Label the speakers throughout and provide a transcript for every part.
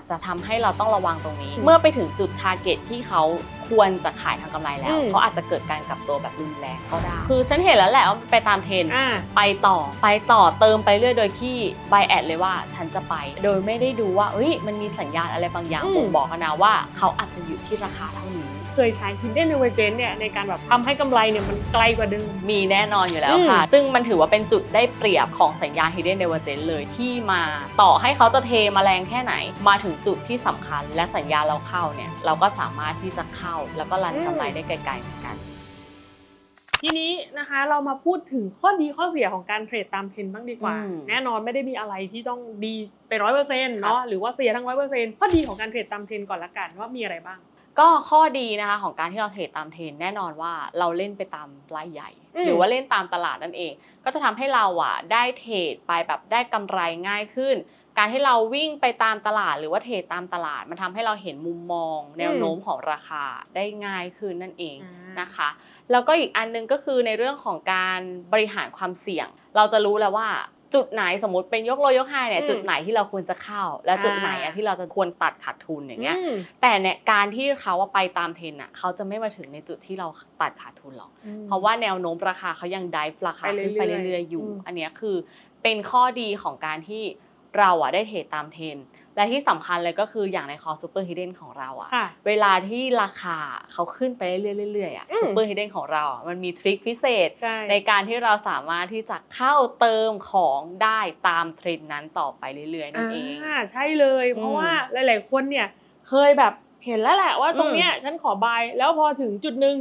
Speaker 1: จจะทำให้เราต้องระวังตรงนี้
Speaker 2: อืม
Speaker 1: เมื่อไปถึงจุดทาร์เก็ตที่เขาควรจะขายทางกำไรแล้ว
Speaker 2: อืม
Speaker 1: เขาอาจจะเกิดการกลับตัวแบบรุนแรงก็ได้ คือฉันเห็นแล้วแหละว่ามันไปตามเทรนด์
Speaker 2: อ่า
Speaker 1: ไปต่อไปต่อเติมไปเรื่อยโดยที่ไบแอดเลยว่าฉันจะไป โดยไม่ได้ดูว่าเอ้ยมันมีสัญญาณอะไรบางอย่าง
Speaker 2: อืม
Speaker 1: บ่งบอกกันนะว่าเขาอาจจะอยู่ที่ราคาเท่านี้
Speaker 2: เคยใช้ Hidden Divergence เนี่ยในการแบบทำให้กำไรเนี่ยมันไกลกว่าเดิม
Speaker 1: มีแน่นอนอยู่แล้ว
Speaker 2: อืม
Speaker 1: ค่ะ ซึ่งมันถือว่าเป็นจุดได้เปรียบของสัญญา Hidden Divergence เลยที่มาต่อให้เขาจะเทมาแรงแค่ไหน มาถึงจุดที่สำคัญ และสัญญาเราเข้าเนี่ยเราก็สามารถที่จะเข้า แล้วก็รันกำไรได้ไกลๆเหมือนกัน
Speaker 2: ทีนี้นะคะเรามาพูดถึงข้อดีข้อเสียของการเทรดตามเทรนด์บ้างดีกว่า
Speaker 1: อืม
Speaker 2: แน่นอนไม่ได้มีอะไรที่ต้องดีไปร้อยเปอร์เซ็นต์
Speaker 1: ครับ
Speaker 2: เนาะหรือว่าเสียทั้งร้อยเปอร์เซ็นต์ข้อดีของการเทรดตามเทรนด์ก่อนละกันว่ามีอะไรบ้าง
Speaker 1: ก็ข้อดีนะคะของการที่เราเทรดตามเทรนด์แน่นอนว่าเราเล่นไปตามรายใหญ่
Speaker 2: อืม
Speaker 1: หรือว่าเล่นตามตลาดนั่นเอง ก็จะทำให้เราอะได้เทรดไปแบบได้กำไรง่ายขึ้น การที่เราวิ่งไปตามตลาด หรือว่าเทรดตามตลาด มันทำให้เราเห็นมุมมอง แนวโน้มของราคาได้ง่ายขึ้นนั่นเองนะคะ แล้วก็อีกอันหนึงก็คือในเรื่องของการบริหารความเสี่ยง เราจะรู้แล้วว่า จุดไหนสมมติเป็นยกโลยกไฮเนี่ย
Speaker 2: อืม
Speaker 1: จุดไหนที่เราควรจะเข้า และจุดไหน
Speaker 2: อ่า
Speaker 1: อะที่เราจะควรตัดขาดทุนอย่างเงี้ย
Speaker 2: อืม
Speaker 1: แต่เนี่ยการที่เขาว่าไปตามเทรนด์อะเขาจะไม่มาถึงในจุดที่เราตัดขาดทุนหรอก
Speaker 2: อืม
Speaker 1: เพราะว่าแนวโน้มราคาเขายังดิฟราคาขึ้นไป
Speaker 2: ไปเรื่อยๆ
Speaker 1: เรื่อยๆอยู่
Speaker 2: อืม
Speaker 1: อันเนี้ยคือเป็นข้อดีของการที่ เราอะได้เทรดตามเทรนด์และที่สำคัญเลยก็คืออย่างในคอซูเปอร์ฮิดเด้นของเราอะ
Speaker 2: ค่ะ
Speaker 1: เวลาที่ราคาเขาขึ้นไปเรื่อยๆเรื่อยๆอะ
Speaker 2: อืม
Speaker 1: ซูเปอร์ฮิดเด้นของเราอะมันมีทริคพิเศษ
Speaker 2: ใช่
Speaker 1: ในการที่เราสามารถที่จะเข้าเติมของได้ตามเทรนด์นั้นต่อไปเรื่อยๆนั่นเอง
Speaker 2: อ่าใช่เลย เพราะ
Speaker 1: อืม
Speaker 2: ว่าหลาย ๆ คนเนี่ยเคยแบบเห็นแล้วแหละว่าตรงเนี้ยฉันขอบายแล้วพอถึงจุดหนึ่ง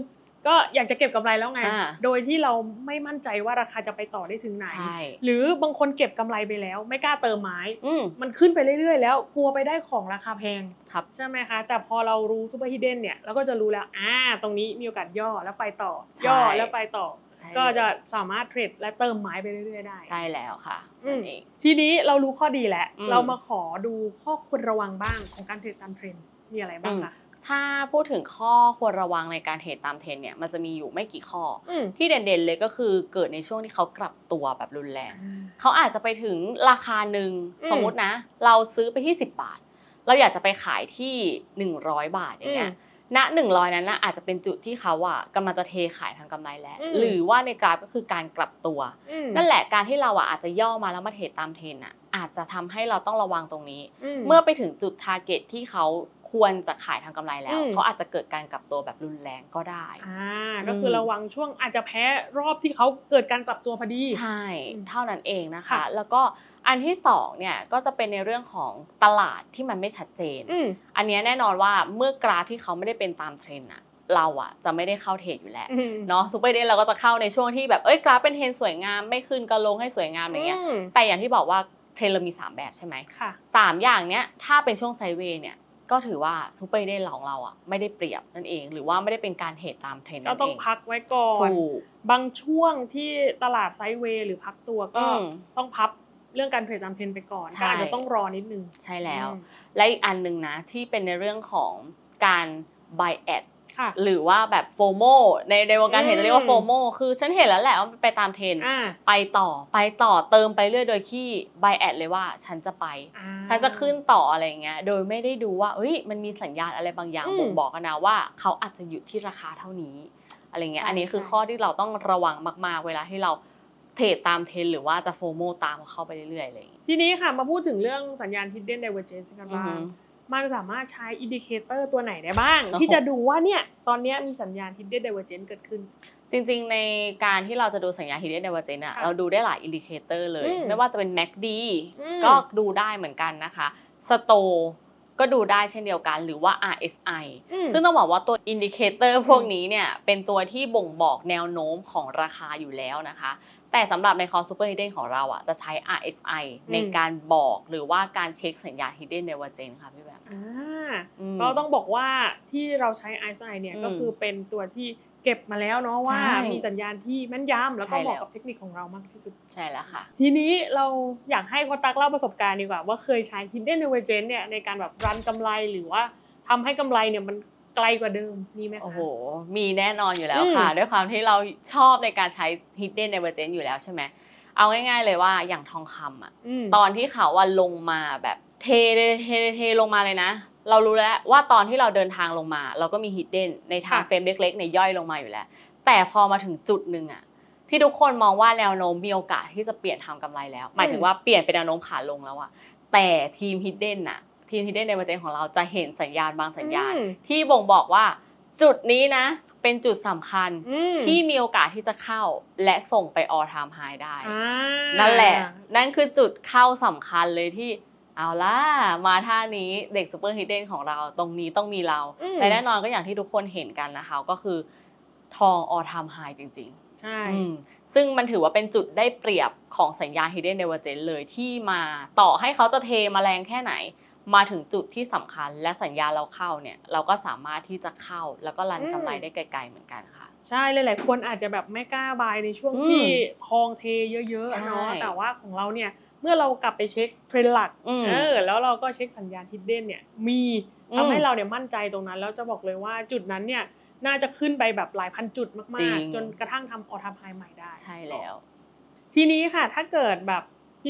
Speaker 2: ก็อยากจะเก็บกำไรแล้วไง
Speaker 1: อ่า
Speaker 2: โดยที่เราไม่มั่นใจว่าราคาจะไปต่อได้ถึงไหน
Speaker 1: ใช่
Speaker 2: หรือบางคนเก็บกำไรไปแล้ว ไม่กล้าเติมไม้
Speaker 1: อืม
Speaker 2: มันขึ้นไปเรื่อยๆ แล้วกลัวไปได้ของราคาแพง
Speaker 1: ครับ
Speaker 2: ใช่ไหมคะ แต่พอเรารู้ซูเปอร์ฮิดเด้นเนี่ยเราก็จะรู้แล้วอ่าตรงนี้มีโอกาสย่อแล้วไปต่อ
Speaker 1: ใช่
Speaker 2: ย่อแล้วไปต่อ
Speaker 1: ใช่
Speaker 2: ก็จะสามารถเทรดและเติมไม้ไปเรื่อยๆ ได้
Speaker 1: ใช่แล้วค่ะ
Speaker 2: อืม
Speaker 1: นั่นเอง
Speaker 2: ทีนี้เรารู้ข้อดีแล้ว
Speaker 1: อืม
Speaker 2: เรามาขอดูข้อควรระวังบ้างของการเทรดตามเทรนด์มีอะไรบ้างคะ
Speaker 1: ถ้าพูดถึงข้อควรระวังในการเทรดตามเทรนด์เนี่ยมันจะมีอยู่ไม่กี่ข้อ
Speaker 2: อืม
Speaker 1: ที่เด่นๆเลยก็คือเกิดในช่วงที่เขากลับตัวแบบรุนแรงเขาอาจจะไปถึงราคาหนึ่ง
Speaker 2: อืม
Speaker 1: สมมตินะ เราซื้อไปที่ 10 บาท เราอยากจะไปขายที่ 100 บาทอย่างเงี้ยณ100นั้นนะอาจจะเป็นจุดที่เขาอะกำลังจะเทขายทางกำไรแล้ว
Speaker 2: อืม
Speaker 1: หรือว่าในกราฟก็คือการกลับตัว
Speaker 2: อืม
Speaker 1: นั่นแหละการที่เราอะอาจจะย่อมาแล้วมาเทรดตามเทรนด์อะอาจจะทำให้เราต้องระวังตรงนี้
Speaker 2: ม
Speaker 1: เมื่อไปถึงจุดทาร์เก็ตที่เขา ควรจะขายทางกำไรแล้ว
Speaker 2: อืม
Speaker 1: เขาอาจจะเกิดการกลับตัวแบบรุนแรงก็ได้
Speaker 2: อ่าก็คือระวังช่วงอาจจะแพ้รอบที่เขาเกิดการกลับตัวพอดี
Speaker 1: ใช่
Speaker 2: อืม
Speaker 1: เท่านั้นเองนะคะ
Speaker 2: ค่ะ
Speaker 1: แล้วก็อันที่สองเนี่ยก็จะเป็นในเรื่องของตลาดที่มันไม่ชัดเจน
Speaker 2: อืม
Speaker 1: อันเนี้ยแน่นอนว่าเมื่อกราฟที่เขาไม่ได้เป็นตามเทรนด์อะเราอะจะไม่ได้เข้าเทรดอยู่แล้ว
Speaker 2: อืม
Speaker 1: เนาะซูเปอร์เดย์เราก็จะเข้าในช่วงที่แบบเอ้ยกราฟเป็นเทรนด์สวยงามไม่ขึ้นก็ลงให้สวยงามอย่างเงี้ย
Speaker 2: ม
Speaker 1: แต่อย่างที่บอกว่าเทรนด์เรามี 3 แบบใช่ไหม
Speaker 2: ค่ะ
Speaker 1: สามอย่างเนี้ยถ้าเป็นช่วงไซด์เวย์เนี่ย ก็ถือว่าซูเปอร์เดย์ของเราอะไม่ได้เปรียบนั่นเอง หรือว่าไม่ได้เป็นการเทรดตามเทรนด์
Speaker 2: ก็
Speaker 1: นั่น
Speaker 2: ต้อ
Speaker 1: เองง
Speaker 2: พักไว้ก่อน
Speaker 1: ถูก
Speaker 2: บางช่วงที่ตลาดไซด์เวย์หรือพักตัวก็
Speaker 1: อืม
Speaker 2: ต้องพับเรื่องการเทรดตามเทรนด์ไปก่อน
Speaker 1: ใช่
Speaker 2: ก็อาจจะต้องรอนิดนึง
Speaker 1: ใช่แล้ว
Speaker 2: อืม
Speaker 1: และอีกอันหนึ่งนะที่เป็นในเรื่องของการ buy at
Speaker 2: ค่ะ
Speaker 1: หรือว่าแบบโฟโมในในวงการเห็นจะเรียกว่า
Speaker 2: อื
Speaker 1: โฟ
Speaker 2: ม
Speaker 1: โมคือฉันเห็นแล้วแหละว่ามันไปตามเทรนด์
Speaker 2: อ่า
Speaker 1: ไปต่อไปต่อเติมไปเรื่อยโดยที่ buy at เลยว่าฉันจะไป
Speaker 2: อ่า
Speaker 1: ฉันจะขึ้นต่ออะไรอย่างเงี้ยโดยไม่ได้ดูว่าเอ้ยมันมีสัญญาณอะไรบางอย่าง
Speaker 2: อืม
Speaker 1: บ่งบอกกันนะว่าเขาอาจจะหยุดที่ราคาเท่านี้อะไรเงี้ย
Speaker 2: ใช่
Speaker 1: อันนี้คือ
Speaker 2: ใช่
Speaker 1: ข้อที่เราต้องระวังมาก ๆ เวลาที่เราเทรดตามเทรนด์หรือว่าจะโฟโมตามเขาไปเรื่อยๆอะไรอย่างเงี้ย
Speaker 2: ทีนี้ค่ะมาพูดถึงเรื่องสัญญาณ hidden divergence กัน
Speaker 1: อือ
Speaker 2: บ้า
Speaker 1: ฮึ
Speaker 2: ง มันสามารถใช้อินดิเคเตอร์ตัวไหนได้บ้าง
Speaker 1: โอ้โห
Speaker 2: ที่จะดูว่าเนี่ยตอนเนี้ยมีสัญญาณ hidden divergence เกิดขึ้น
Speaker 1: จริงๆ ในการที่เราจะดูสัญญาณ hidden divergence อะ
Speaker 2: ค่ะ
Speaker 1: เราดูได้หลายอินดิเคเตอร์เลย
Speaker 2: อืม
Speaker 1: ไม่ว่าจะเป็น MACD
Speaker 2: อืม
Speaker 1: ก็ดูได้เหมือนกันนะคะ STO ก็ดูได้เช่นเดียวกันหรือว่า RSI
Speaker 2: อืม
Speaker 1: ซึ่งต้องบอกว่าตัวอินดิเคเตอร์พวกนี้เนี่ยเป็นตัวที่บ่งบอกแนวโน้มของราคาอยู่แล้วนะคะ แต่สำหรับในคอ Super Hidden ของเราอะจะใช้ RSI ในการบอกหรือว่าการเช็คสัญญาณ Hidden Divergence ค่ะพี่แบบ
Speaker 2: อ่า
Speaker 1: อืม
Speaker 2: ก็ต้องบอกว่าที่เราใช้ RSI เนี่ย
Speaker 1: อืม
Speaker 2: ก็คือเป็นตัวที่เก็บมาแล้วเนาะว่า
Speaker 1: ใช่
Speaker 2: มีสัญญาณที่แม่นยำแล้วก็
Speaker 1: ใช่
Speaker 2: เหมาะ
Speaker 1: แล้ว
Speaker 2: กับเทคนิคของเรามากที่สุด
Speaker 1: ใช่แล้วค่ะ
Speaker 2: ทีนี้เราอยากให้โคตักเล่าประสบการณ์ดีกว่า ว่าเคยใช้ hidden divergence เนี่ยในการแบบรันกำไรหรือว่าทำให้กำไรเนี่ยมัน ไกลกว่าเดิมมีไหมคะ
Speaker 1: โอ้โห มีแน่นอนอยู่แล้วค่ะ
Speaker 2: อืม
Speaker 1: ด้วยความที่เราชอบในการใช้ hidden divergence อยู่แล้วใช่ไหม เอาง่ายๆเลยว่าอย่างทองคำอะ
Speaker 2: ม
Speaker 1: ตอนที่เขาว่าลงมาแบบเทเทเทเทลงมาเลยนะ เรารู้แล้วว่าตอนที่เราเดินทางลงมา เราก็มีฮิดเด้นในทาง
Speaker 2: ค่ะ
Speaker 1: เฟรมเล็กๆ ในยย่อยลงมาอยู่แล้ว แต่พอมาถึงจุดหนึ่งอะที่ทุกคนมองว่าแนวโน้มมีโอกาสที่จะเปลี่ยนทำกำไรแล้ว หมายถึงว่าเปลี่ยนเป็นแนวโน้มขาลงแล้วอะแต่ทีมฮิดเด้นอะ ทีมฮิดเด้นในเวอร์เจนของเราจะเห็นสัญญาณบางสัญญาณ
Speaker 2: อืม
Speaker 1: ที่บ่งบอกว่า จุดนี้นะ เป็นจุดสำคัญ
Speaker 2: อืม
Speaker 1: ที่มีโอกาสที่จะเข้าและส่งไปออทามไฮได้
Speaker 2: อ่า
Speaker 1: นั่นแหละ นั่นคือจุดเข้าสำคัญเลยที่เอาล่ะมาท่านี้เด็กซูเปอร์ฮิดเด้นของเราตรงนี้ต้องมีเรา
Speaker 2: อืม
Speaker 1: และแน่นอนก็อย่างที่ทุกคนเห็นกันนะคะ ก็คือทองออทามไฮจริง
Speaker 2: ใช่
Speaker 1: ๆอืมซึ่งมันถือว่าเป็นจุดได้เปรียบของสัญญา Hidden Divergence เลยที่มาต่อให้เขาจะเทมาแรงแค่ไหน มาถึงจุดที่สำคัญ และสัญญาเราเข้าเนี่ยเราก็สามารถที่จะเข้าแล้วก็รันกำไรได้ไกล ๆเหมือนกันค่ะ
Speaker 2: ใช่หลายๆคนอาจจะแบบไม่กล้าบายในช่วง
Speaker 1: อืม
Speaker 2: ที่ทองเทเยอะ
Speaker 1: ใช่
Speaker 2: ๆเนาะแต่ว่าของเราเนี่ยเมื่อเรากลับไปเช็คเทรนด์หลัก
Speaker 1: อืม
Speaker 2: เออแล้วเราก็เช็คสัญญาณฮิดเด้นเนี่ยมี
Speaker 1: อืม
Speaker 2: ทำให้เราเนี่ยมั่นใจตรงนั้น แล้วจะบอกเลยว่าจุดนั้นเนี่ยน่าจะขึ้นไปแบบหลายพันจุด
Speaker 1: จริ
Speaker 2: มาก
Speaker 1: ง
Speaker 2: ๆจนกระทั่งทำออทามไฮใหม่ได้
Speaker 1: ใช่แล้ว
Speaker 2: ทีนี้ค่ะ ถ้าเกิดแบบ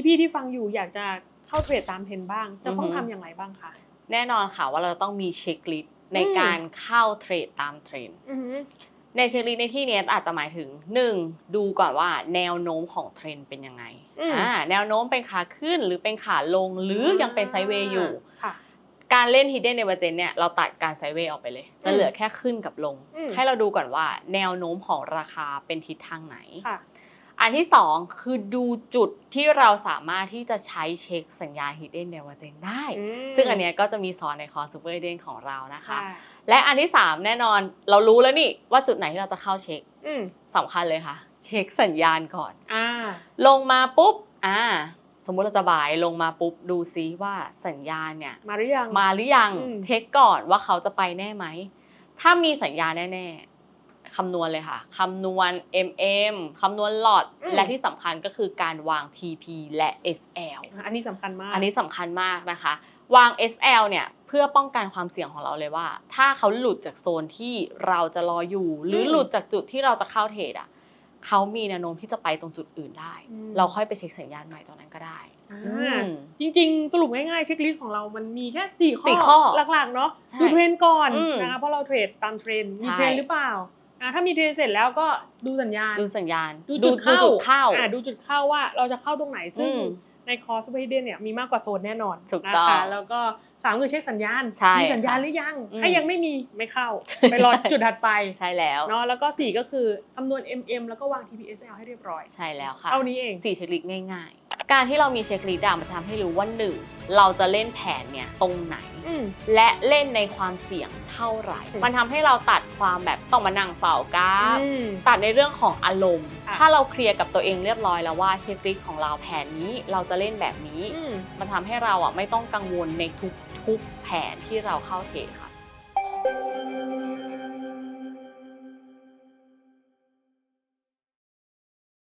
Speaker 2: พี่ๆที่ฟังอยู่อยากจะ เข้าเทรดตามเทรนด์บ้าง จะต้อง
Speaker 1: อือฮึ
Speaker 2: ทำอย่างไรบ้างคะ
Speaker 1: แน่นอนค่ะว่าเราต้องมีเช็คลิสต์ใน
Speaker 2: อืม
Speaker 1: การเข้าเทรดตามเทรนด์
Speaker 2: อือหือ
Speaker 1: ในเช็คลิสต์ในที่นี้อาจจะหมายถึง 1. ดูก่อนว่าแนวโน้มของเทรนด์เป็นยังไง
Speaker 2: อืม
Speaker 1: อ่าแนวโน้มเป็นขาขึ้นหรือเป็นขาลงหรือยังเป็นไซด์เวย์อยู่
Speaker 2: ค่ะ
Speaker 1: การเล่น Hidden Divergence เนี่ยเราตัดการไซด์เวย์ออกไปเลย จะ
Speaker 2: อืม
Speaker 1: เหลือแค่ขึ้นกับลง
Speaker 2: อืม
Speaker 1: ให้เราดูก่อนว่า แนวโน้มของราคาเป็นทิศทางไหน
Speaker 2: ค่ะ
Speaker 1: อันที่สองคือดูจุดที่เราสามารถที่จะใช้เช็คสัญญาณ Hidden Divergence ได้
Speaker 2: ม
Speaker 1: ซึ่งอันเนี้ยก็จะมีสอนในคอร์ส Super Hidden ของเรานะคะ
Speaker 2: ค่ะ
Speaker 1: และอันที่3แน่นอนเรารู้แล้วนี่ว่าจุดไหนที่เราจะเข้าเช็ค
Speaker 2: อืม
Speaker 1: สำคัญเลยค่ะ เช็คสัญญาณก่อน
Speaker 2: อ่า
Speaker 1: ลงมาปุ๊บอ่าสมมุติเราจะบายลงมาปุ๊บดูซิว่าสัญญาณเนี่ย
Speaker 2: มาหรือยัง
Speaker 1: มาหรือยัง
Speaker 2: อืม
Speaker 1: เช็คก่อนว่าเขาจะไปแน่ไหมถ้ามีสัญญาณแน่ๆ คำนวณเลยค่ะคำนวณ MM คำนวณหลอดและที่สำคัญก็คือการวาง TP และ SL
Speaker 2: อันนี้สำคัญมาก
Speaker 1: อันนี้สำคัญมากนะคะ วาง SL เนี่ยเพื่อป้องกันความเสี่ยงของเราเลยว่า ถ้าเขาหลุดจากโซนที่เราจะรออยู่ หรือหลุดจากจุดที่เราจะเข้าเทรดอะเขามีแนวโน้มที่จะไปตรงจุดอื่นได้
Speaker 2: อืม
Speaker 1: เราค่อยไปเช็คสัญญาณใหม่ตรงนั้นก็ได้
Speaker 2: อ่
Speaker 1: อืา
Speaker 2: มจริงๆ สรุปง่ายๆ เช็คลิสต์ของเรามันมีแค่สี่ข้อ
Speaker 1: สี่ข้อ
Speaker 2: หลักๆ เนาะ
Speaker 1: ใช่
Speaker 2: ดูเทรนด์ก่อน
Speaker 1: อืม
Speaker 2: นะคะเพราะเราเทรดตามเทรนด์มี
Speaker 1: ใช่
Speaker 2: เทรนด์หรือเปล่า อ่าถ้ามีเทรนด์เสร็จแล้วก็ดูสัญญาณ
Speaker 1: ดูสัญญาณ
Speaker 2: ดูจุดเข้า
Speaker 1: จุดเข้า
Speaker 2: อ่าดูจุดเข้าว่าเราจะเข้าตรงไหนซึ่ง
Speaker 1: อืม
Speaker 2: ในคอร์สซูเปอร์ฮิดเดนเนี่ยมีมากกว่าโซนแน่นอน
Speaker 1: ถูก
Speaker 2: นะ
Speaker 1: ต้อง
Speaker 2: คะแล้วก็สามคือเช็คสัญญาณ
Speaker 1: ใช่
Speaker 2: มีสัญญาณ
Speaker 1: ค่ะ
Speaker 2: หรือยัง
Speaker 1: อืม
Speaker 2: ถ้ายังไม่มีไม่เข้า ไปรอจุดถัดไป
Speaker 1: ใช่แล้ว
Speaker 2: เนาะแล้วก็สี่ก็คือคำนวณ MM แล้วก็วาง TPSL ให้เรียบร้อย
Speaker 1: ใช่แล้วค่ะ
Speaker 2: เท่านี้เอง
Speaker 1: สี่เช็คลิสต์ง่ายๆ การที่เรามีเช็คลิสต์อะมันจะทำให้รู้ว่าหนึ่งเราจะเล่นแผนเนี่ยตรงไหน
Speaker 2: อืม
Speaker 1: และเล่นในความเสี่ยงเท่าไหร่
Speaker 2: อืม
Speaker 1: มันทำให้เราตัดความแบบต้องมานั่งเฝ้ากราฟ
Speaker 2: อืม
Speaker 1: ตัดในเรื่องของอารมณ์
Speaker 2: ค่ะ
Speaker 1: ถ้าเราเคลียร์กับตัวเองเรียบร้อยแล้วว่าเช็คลิสต์ของเราแผนนี้เราจะเล่นแบบนี้
Speaker 2: อืม
Speaker 1: มันทำให้เราอะไม่ต้องกังวลในทุกทุกๆแผนที่เราเข้าเทรดค่ะ